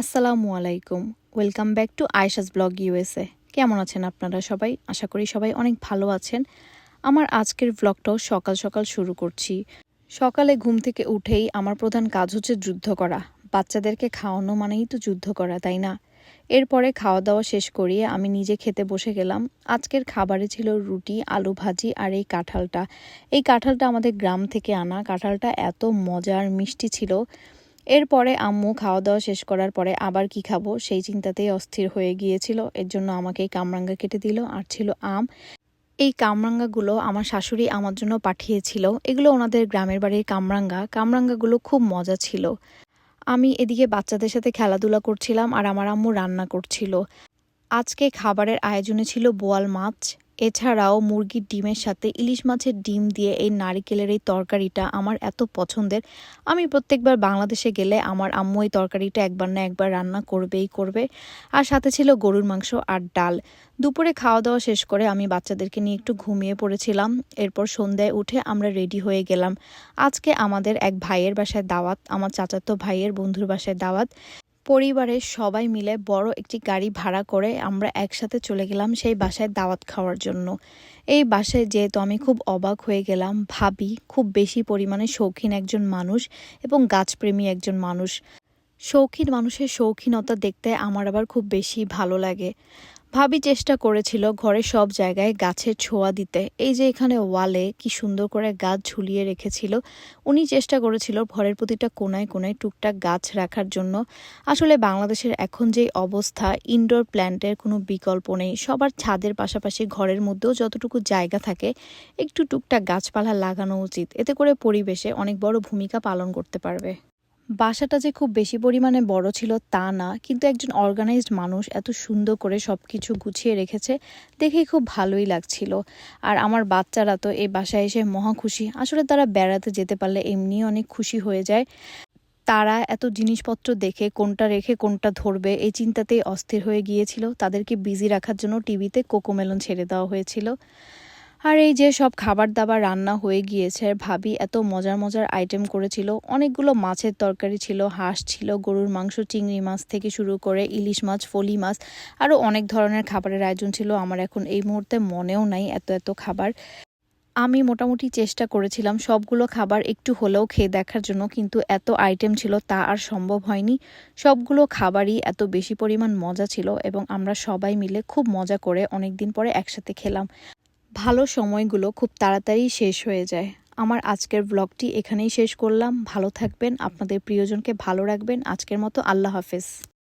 আসসালামু আলাইকুম। Welcome back to Ayesha's blog USA কেমন আছেন আপনারা সবাই? আশা করি সবাই অনেক ভালো আছেন। আমার আজকের ব্লগটাও সকাল সকাল শুরু করছি। সকালে ঘুম থেকে উঠেই আমার প্রধান কাজ হচ্ছে যুদ্ধ করা। বাচ্চাদেরকে খাওয়ানো মানেই তো যুদ্ধ করা, তাই না? এরপরে খাওয়া দাওয়া শেষ করিয়ে আমি নিজে খেতে বসে গেলাম। আজকের খাবারে ছিল রুটি, আলু ভাজি আর এই কাঁঠালটা। এই কাঁঠালটা আমাদের গ্রাম থেকে আনা। কাঁঠালটা এত মজার, মিষ্টি ছিল। এরপরে আম্মু খাওয়া দাওয়া শেষ করার পরে আবার কি খাব? সেই চিন্তাতেই অস্থির হয়ে গিয়েছিল। এর জন্য আমাকে কামরাঙ্গা কেটে দিল। আর ছিল আম। এই কামরাঙ্গাগুলো আমার শাশুড়ি আমার জন্য পাঠিয়েছিল। এগুলো ওনাদের গ্রামের বাড়ির কামরাঙ্গা। কামরাঙ্গাগুলো খুব মজা ছিল। আমি এদিকে বাচ্চাদের সাথে খেলাধুলা করছিলাম আর আমার আম্মু রান্না করছিল। আজকে খাবারের আয়োজনে ছিল বোয়াল মাছ। এছাড়াও মুরগির ডিমের সাথে ইলিশ মাছের ডিম দিয়ে এই নারিকেলের এই তরকারিটা আমার এত পছন্দের। আমি প্রত্যেকবার বাংলাদেশে গেলে আমার আম্মু এই তরকারিটা একবার না একবার রান্না করবেই করবে। আর সাথে ছিল গরুর মাংস আর ডাল। দুপুরে খাওয়া দাওয়া শেষ করে আমি বাচ্চাদেরকে নিয়ে একটু ঘুমিয়ে পড়েছিলাম। এরপর সন্ধ্যায় উঠে আমরা রেডি হয়ে গেলাম। আজকে আমাদের এক ভাইয়ের বাসায় দাওয়াত, আমার চাচাতো ভাইয়ের বন্ধুর বাসায় দাওয়াত। পরিবারের সবাই মিলে বড় একটি গাড়ি ভাড়া করে আমরা একসাথে চলে গেলাম সেই বাসায় দাওয়াত খাওয়ার জন্য। এই বাসায় যেহেতু আমি খুব অবাক হয়ে গেলাম, ভাবি খুব বেশি পরিমাণে শৌখিন একজন মানুষ এবং গাছপ্রেমী একজন মানুষ। শৌখিন মানুষের শৌখিনতা দেখতে আমার আবার খুব বেশি ভালো লাগে। ভাবি চেষ্টা করেছিল ঘরে সব জায়গায় গাছের ছোঁয়া দিতে। এই যে এখানে ওয়ালে কি সুন্দর করে গাছ ঝুলিয়ে রেখেছিল, উনি চেষ্টা করেছিল ঘরের প্রতিটা কোনায় কোনায় টুকটাক গাছ রাখার জন্য। আসলে বাংলাদেশের এখন যে অবস্থা ইনডোর প্ল্যান্টের কোনো বিকল্প নেই। সবার ছাদের পাশাপাশি ঘরের মধ্যেও যতটুকু জায়গা থাকে, একটু টুকটাক গাছপালা লাগানো উচিত। এতে করে পরিবেশে অনেক বড় ভূমিকা পালন করতে পারবে। বাসাটা যে খুব বেশি পরিমাণে বড় ছিল তা না, কিন্তু একজন অর্গানাইজড মানুষ এত সুন্দর করে সব কিছু গুছিয়ে রেখেছে, দেখেই খুব ভালোই লাগছিল। আর আমার বাচ্চারা তো এই বাসায় এসে মহা খুশি। আসলে তারা বেড়াতে যেতে পারলে এমনি অনেক খুশি হয়ে যায়। তারা এত জিনিসপত্র দেখে, কোনটা রেখে কোনটা ধরবে, এই চিন্তাতেই অস্থির হয়ে গিয়েছিল। তাদেরকে বিজি রাখার জন্য টিভিতে কোকোমেলন ছেড়ে দেওয়া হয়েছিল। আর এই যে সব খাবার দাবার রান্না হয়ে গিয়েছে, ভাবি এত মজার মজার আইটেম করেছিল। অনেকগুলো মাছের তরকারি ছিল, হাঁস ছিল, গরুর মাংস, চিংড়ি মাছ থেকে শুরু করে ইলিশ মাছ, ফলি মাছ আরও অনেক ধরনের খাবারের আয়োজন ছিল। আমার এখন এই মুহূর্তে মনেও নাই এত এত খাবার। আমি মোটামুটি চেষ্টা করেছিলাম সবগুলো খাবার একটু হলেও খেয়ে দেখার জন্য, কিন্তু এত আইটেম ছিল তা আর সম্ভব হয়নি। সবগুলো খাবারই এত বেশি পরিমাণ মজা ছিল এবং আমরা সবাই মিলে খুব মজা করে অনেক দিন পরে একসাথে খেলাম। ভালো সময়গুলো খুব তাড়াতাড়ি শেষ হয়ে যায়। আমার আজকের ব্লগটি এখানেই শেষ করলাম। ভালো থাকবেন। আপনাদের প্রিয়জনকে ভালো রাখবেন। আজকের মতো আল্লাহ হাফেজ।